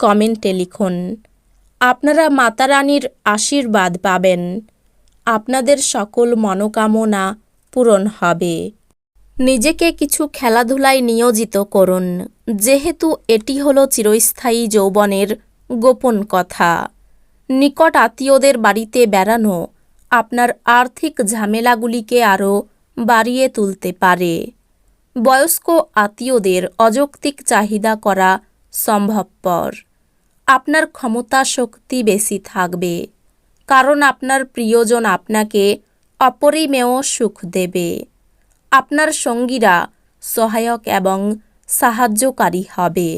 কমেন্টে লিখুন, আপনারা মাতা রানীর আশীর্বাদ পাবেন। আপনাদের সকল মনোকামনা পূরণ হবে। নিজেকে কিছু খেলাধুলায় নিয়োজিত করুন। যেহেতু এটি হলো চিরস্থায়ী যৌবনের গোপন কথা। নিকট আত্মীয়দের বাড়িতে বেড়ানো আপনার আর্থিক ঝামেলাগুলিকে আরও বাড়িয়ে তুলতে পারে। বয়স্ক আত্মীয়দের অযৌক্তিক চাহিদা করা সম্ভবপর। আপনার ক্ষমতা শক্তি বেশি থাকবে, কারণ আপনার প্রিয়জন আপনাকে অপরিমেয় সুখ দেবে। আপনার সঙ্গীরা সহায়ক এবং সাহায্যকারী হবে।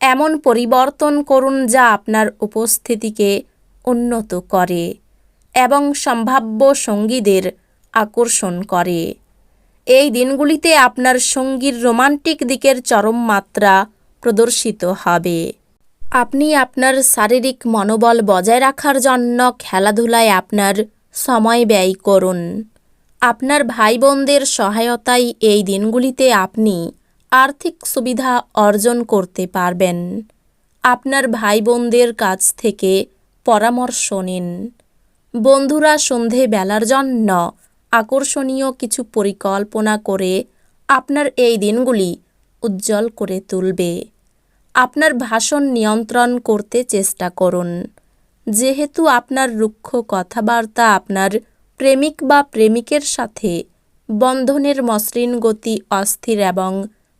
এমন পরিবর্তন করুন যা আপনার উপস্থিতিকে উন্নত করে এবং সম্ভাব্য সঙ্গীদের আকর্ষণ করে। এই দিনগুলিতে আপনার সঙ্গীর রোমান্টিক দিকের চরম মাত্রা প্রদর্শিত হবে। আপনি আপনার শারীরিক মনোবল বজায় রাখার জন্য খেলাধুলায় আপনার সময় ব্যয় করুন। আপনার ভাই বোনদের সহায়তায় এই দিনগুলিতে আপনি আর্থিক সুবিধা অর্জন করতে পারবেন। আপনার ভাই বোনদের কাছ থেকে পরামর্শ নিন। বন্ধুরা সন্ধে বেলার জন্য আকর্ষণীয় কিছু পরিকল্পনা করে আপনার এই দিনগুলি উজ্জ্বল করে তুলবে। আপনার ভাষণ নিয়ন্ত্রণ করতে চেষ্টা করুন। যেহেতু আপনার রুক্ষ কথাবার্তা আপনার প্রেমিক বা প্রেমিকের সাথে বন্ধনের মসৃণ গতি অস্থির এবং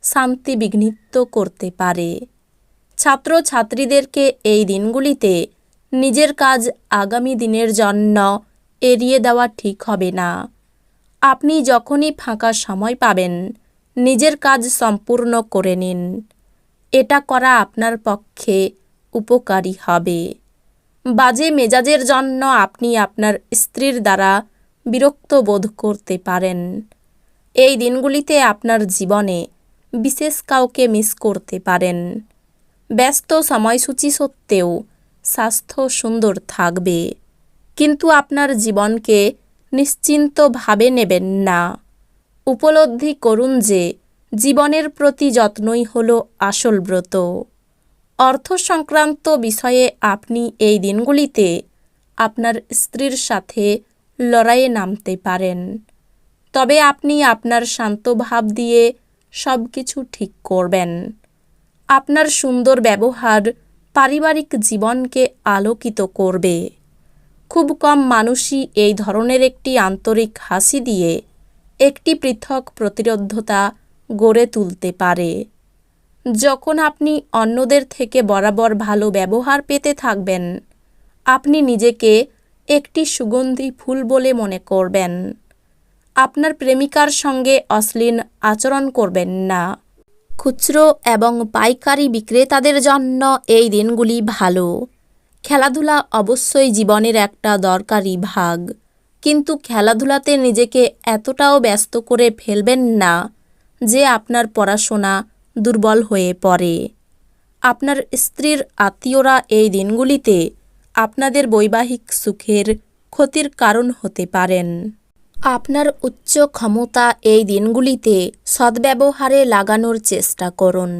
শান্তি বিঘ্নিত করতে পারে। ছাত্রছাত্রীদেরকে এই দিনগুলিতে নিজের কাজ আগামী দিনের জন্য এড়িয়ে দেওয়া ঠিক হবে না। আপনি যখনই ফাঁকা সময় পাবেন, নিজের কাজ সম্পূর্ণ করে নিন। এটা করা আপনার পক্ষে উপকারী হবে। বাজে মেজাজের জন্য আপনি আপনার স্ত্রীর দ্বারা বিরক্ত বোধ করতে পারেন। এই দিনগুলিতে আপনার জীবনে বিশেষ কাউকে মিস করতে পারেন। ব্যস্ত সময়সূচি সত্ত্বেও স্বাস্থ্য সুন্দর থাকবে। কিন্তু আপনার জীবনকে নিশ্চিন্তভাবে নেবেন না। উপলব্ধি করুন যে জীবনের প্রতি যত্নই হল আসল ব্রত। অর্থ সংক্রান্ত বিষয়ে আপনি এই দিনগুলিতে আপনার স্ত্রীর সাথে লড়াইয়ে নামতে পারেন। তবে আপনি আপনার শান্ত ভাব দিয়ে সব কিছু ঠিক করবেন। আপনার সুন্দর ব্যবহার পারিবারিক জীবনকে আলোকিত করবে। খুব কম মানুষই এই ধরনের একটি আন্তরিক হাসি দিয়ে একটি পৃথক প্রতিরোধ্যতা গড়ে তুলতে পারে। যখন আপনি অন্যদের থেকে বরাবর ভালো ব্যবহার পেতে থাকবেন, আপনি নিজেকে একটি সুগন্ধি ফুল বলে মনে করবেন। আপনার প্রেমিকার সঙ্গে অশ্লীল আচরণ করবেন না। খুচরো এবং পাইকারি বিক্রেতাদের জন্য এই দিনগুলি ভালো। খেলাধুলা অবশ্যই জীবনের একটা দরকারি ভাগ, কিন্তু খেলাধুলাতে নিজেকে এতটাও ব্যস্ত করে ফেলবেন না যে আপনার পড়াশোনা দুর্বল হয়ে পড়ে। আপনার স্ত্রীর আত্মীয়রা এই দিনগুলিতে আপনাদের বৈবাহিক সুখের ক্ষতির কারণ হতে পারেন। আপনার উচ্চ ক্ষমতা এই দিনগুলিতে সদ্ব্যবহারে লাগানোর চেষ্টা করুন।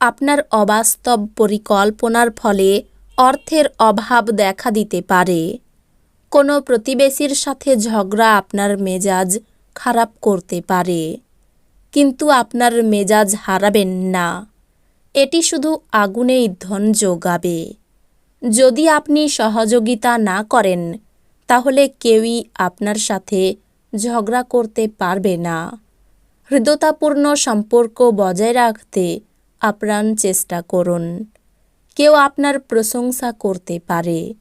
আপনার অবাস্তব পরিকল্পনার ফলে অর্থের অভাব দেখা দিতে পারে। কোনো প্রতিবেশীর সাথে ঝগড়া আপনার মেজাজ খারাপ করতে পারে। কিন্তু আপনার মেজাজ হারাবেন না। এটি শুধু আগুনেই ধন যোগাবে। যদি আপনি সহযোগিতা না করেন, তাহলে কেউই আপনার সাথে ঝগড়া করতে পারবে না। হৃদতাপূর্ণ সম্পর্ক বজায় রাখতে আপ্রাণ চেষ্টা করুন। কেউ আপনার প্রশংসা করতে পারে।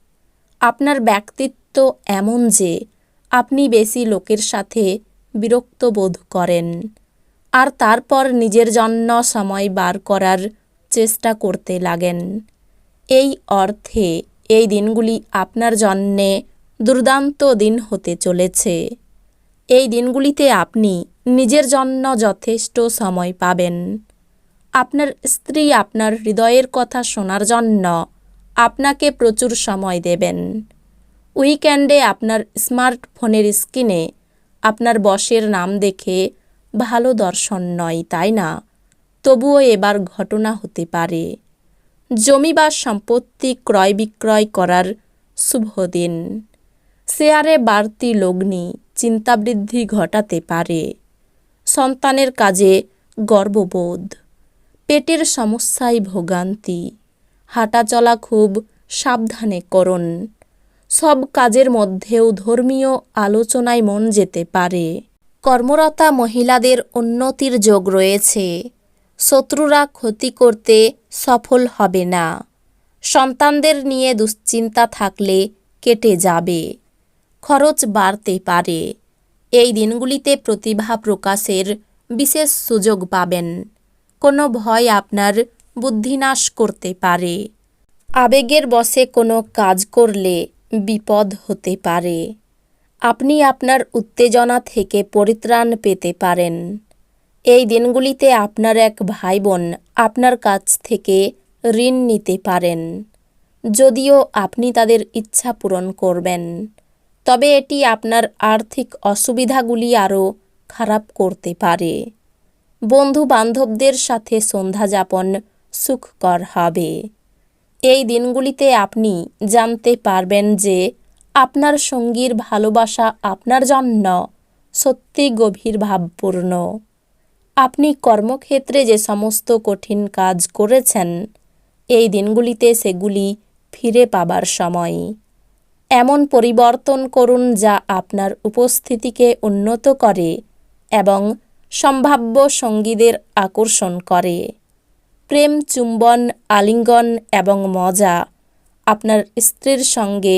আপনার ব্যক্তিত্ব এমন যে আপনি বেশি লোকের সাথে বিরক্ত বোধ করেন। আর তারপর নিজের জন্য সময় বার করার চেষ্টা করতে লাগেন। এই অর্থে এই দিনগুলি আপনার জন্যে দুর্দান্ত দিন হতে চলেছে। এই দিনগুলিতে আপনি নিজের জন্য যথেষ্ট সময় পাবেন। আপনার স্ত্রী আপনার হৃদয়ের কথা শোনার জন্য আপনাকে প্রচুর সময় দেবেন। উইকেন্ডে আপনার স্মার্টফোনের স্ক্রিনে আপনার বসের নাম দেখে ভালো দর্শন নয়, তাই না? তবুও এবার ঘটনা হতে পারে। জমি বা সম্পত্তি ক্রয় বিক্রয় করার শুভ দিন। শেয়ারে বাড়তি লগ্নি চিন্তাবৃদ্ধি ঘটাতে পারে। সন্তানের কাজে গর্ববোধ। পেটের সমস্যায় ভোগান্তি। হাঁটাচলা খুব সাবধানে করুন। সব কাজের মধ্যেও ধর্মীয় আলোচনায় মন যেতে পারে। কর্মরতা মহিলাদের উন্নতির যোগ রয়েছে। শত্রুরা ক্ষতি করতে সফল হবে না। সন্তানদের নিয়ে দুশ্চিন্তা থাকলে কেটে যাবে। খরচ বাড়তে পারে। এই দিনগুলিতে প্রতিভা প্রকাশের বিশেষ সুযোগ পাবেন। কোনো ভয় আপনার বুদ্ধিনাশ করতে পারে। আবেগের বশে কোনো কাজ করলে বিপদ হতে পারে। আপনি আপনার উত্তেজনা থেকে পরিত্রাণ পেতে পারেন। এই দিনগুলিতে আপনার এক ভাই বোন আপনার কাছ থেকে ঋণ নিতে পারেন। যদিও আপনি তাদের ইচ্ছা পূরণ করবেন, তবে এটি আপনার আর্থিক অসুবিধাগুলি আরও খারাপ করতে পারে। বন্ধু বান্ধবদের সাথে সন্ধ্যা যাপন সুখকর হবে। এই দিনগুলিতে আপনি জানতে পারবেন যে আপনার সঙ্গীর ভালোবাসা আপনার জন্য সত্যি গভীর ভাবপূর্ণ। আপনি কর্মক্ষেত্রে যে সমস্ত কঠিন কাজ করেছেন, এই দিনগুলিতে সেগুলি ফিরে পাবার সময়। এমন পরিবর্তন করুন যা আপনার উপস্থিতিকে উন্নত করে এবং সম্ভাব্য সঙ্গীদের আকর্ষণ করে। প্রেম, চুম্বন, আলিঙ্গন এবং মজা আপনার স্ত্রীর সঙ্গে